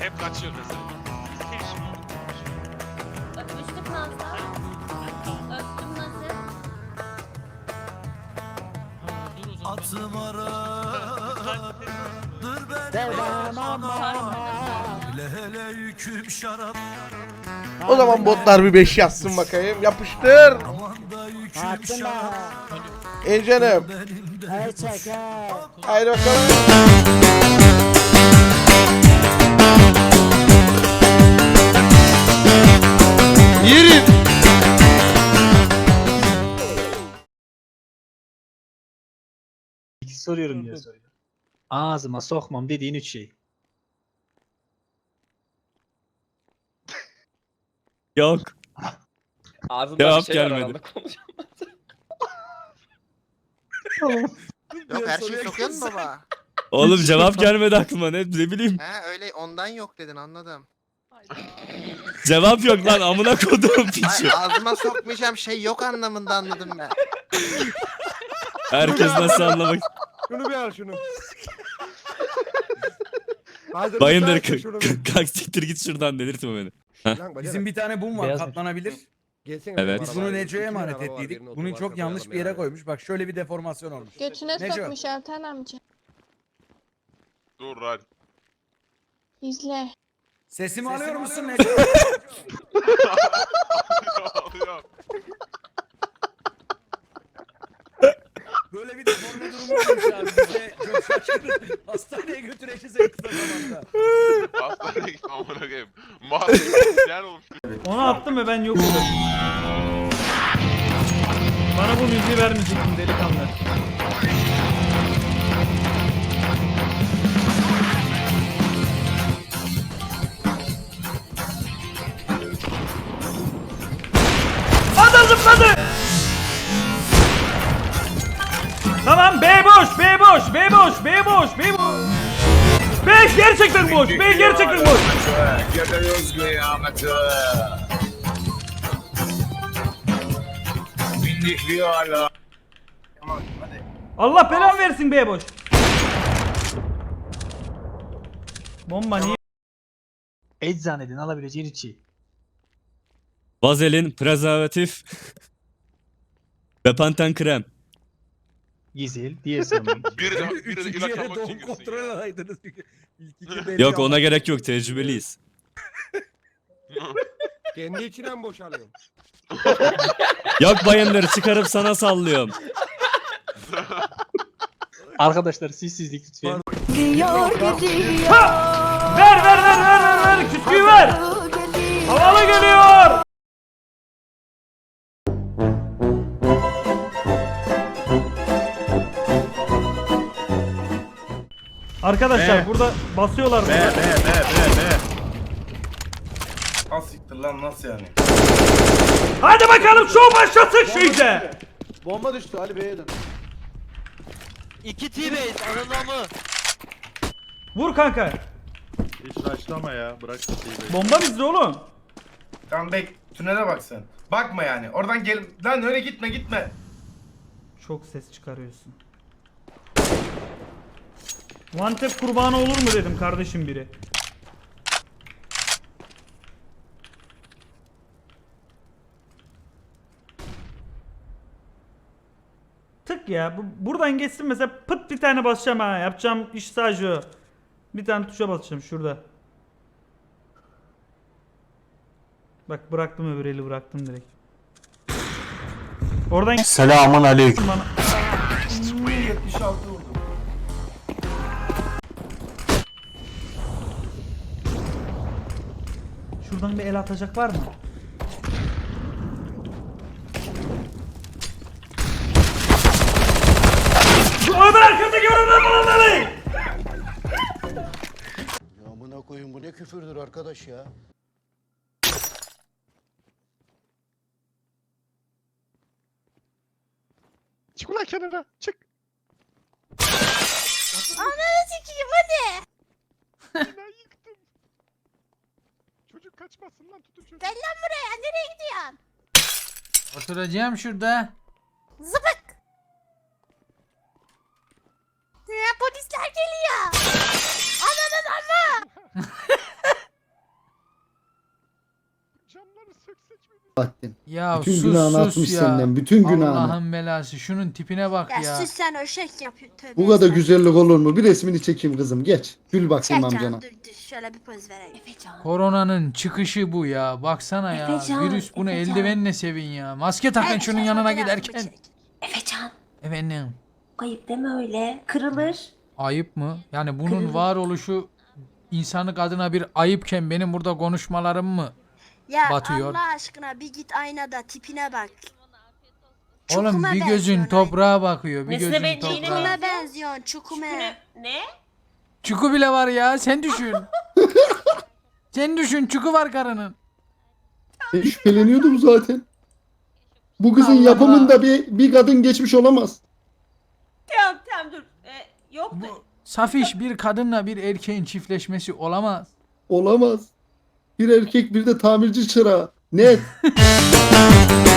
hep kaçıyor mesela. Öpüştük Naz'la. Öptüm Naz'ı. Atım aradır beni Sevdam ama. Hele hele yüküm şarap O zaman botlar bir 5 yazsın bakayım. Yapıştır. Aman da yüküm şarap. Ey canım. Çeker. Haydi bakalım. Yerin. soruyorum diye soruyor. Ağzıma sokmam dediğin üç şey. Yok. Ağzında Cevap bir şey gelmedi. Yok her şeyi sokuyor musun baba? Oğlum cevap gelmedi aklıma ne, ne bileyim. He öyle ondan yok dedin anladım. Cevap yok lan amına kodum piçi. Ay, ağzıma sokmayacağım şey yok anlamında anladım ben. Herkes nasıl anlamak. Şunu bir al şunu. Hadi Bayındır bir- kalk siktir git şuradan delirtme beni. Bizim bir tane bum var Beyaz katlanabilir. gelsene Evet. Biz bunu. Neco'ya emanet ettiydik. Bunu çok yanlış bir yere yani. koymuş. Bak şöyle bir deformasyon olmuş. Götüne Neco. sokmuş Ertan amca. Dur hadi. İzle. Sesimi alıyor musun Neco? Alıyor. Böyle bir deforme durumu olmuş abi. Biz de çok şaşırdık. Hastaneye götüreceğiz en kısa zamanda. Hastaneye gittim amına koyayım. Mahzen olmuş. Onu attım ve ben yokum. Bana bu müziği vermeyecektin delikanlı. Tamam B boş, B boş, B boş, B boş, B boş. B gerçekten boş, B gerçekten boş. Allah belanı versin be boş. Bomba niye? Eczaneden alabileceğin şey. Vazelin, prezervatif ve panten krem. Güzel. Diğer. Biri de, biri de ilaç almak için girsin ya. alaydınız. Yok ona gerek yok tecrübeliyiz. Kendi içine mi boşalıyorsun? Yok bayındır çıkarıp sana sallıyorum. Arkadaşlar sessizlik lütfen. Ver ver ver ver ver ver küsküyü ver. Havalı geliyor. Arkadaşlar burada basıyorlar. burada. Nasıl siktir lan nasıl yani? Hadi bakalım şov başlasın şimdi. Bomba düştü Ali Bey'e dön. İki T-Base ananı mı? Vur kanka. Hiç başlama ya bırak şeyi. Bomba bizde oğlum. Tamam bek tünele bak sen. Bakma yani oradan gel lan öyle gitme gitme. Çok ses çıkarıyorsun. One tap kurbanı olur mu dedim kardeşim biri. Tık ya. Bu, buradan geçsin mesela pıt bir tane basacağım ha. Yapacağım iş sadece o. Bir tane tuşa basacağım şurada. Bak bıraktım öbür eli bıraktım direkt. Oradan Selamun aleyküm. bana. 76 Şuradan bir el atacak var mı? Şu arkadaki oradan bulanları! Ya amına koyun bu ne küfürdür arkadaş ya. Çık ulan kenara. Çık. Kaçmasın lan tutun çocuğu. Gel lan buraya. Nereye gidiyorsun? Oturacağım şurada. Zıbık. Bahattin. Ya Bütün sus günahını sus atmış ya. senden. Bütün günahını. Allah'ın belası. Şunun tipine bak ya. Ya sus sen öşek yapıyorsun tövbe. Bu kadar estağfurullah. güzellik olur mu? Bir resmini çekeyim kızım. Geç. Gül bakayım Çek amcana. canım dur dur şöyle bir poz vereyim. Efecan. Koronanın çıkışı bu ya. Baksana ya. Efecan, Virüs bunu Efecan. eldivenle sevin ya. Maske takın şunun yanına giderken. Efecan. Efendim. Ayıp deme öyle. Kırılır. Ayıp mı? Yani bunun Kırılır. varoluşu insanlık adına bir ayıpken benim burada konuşmalarım mı? Ya Batıyor. Allah aşkına bir git aynada tipine bak. Oğlum Çukuma bir gözün benziyorsun toprağa bakıyor. Bir Nesine gözün benziyorsun? toprağa. Çukuma benziyorsun çukuma. Çuku bile var ya. Sen düşün. Sen düşün. Çuku var karının. Ben şüpheleniyordum zaten. Bu kızın Allah yapımında bir, bir kadın geçmiş olamaz. Tamam tamam dur. yok Bu safiş bir kadınla bir erkeğin çiftleşmesi olamaz. Olamaz. Bir erkek bir de tamirci çırağı. Net.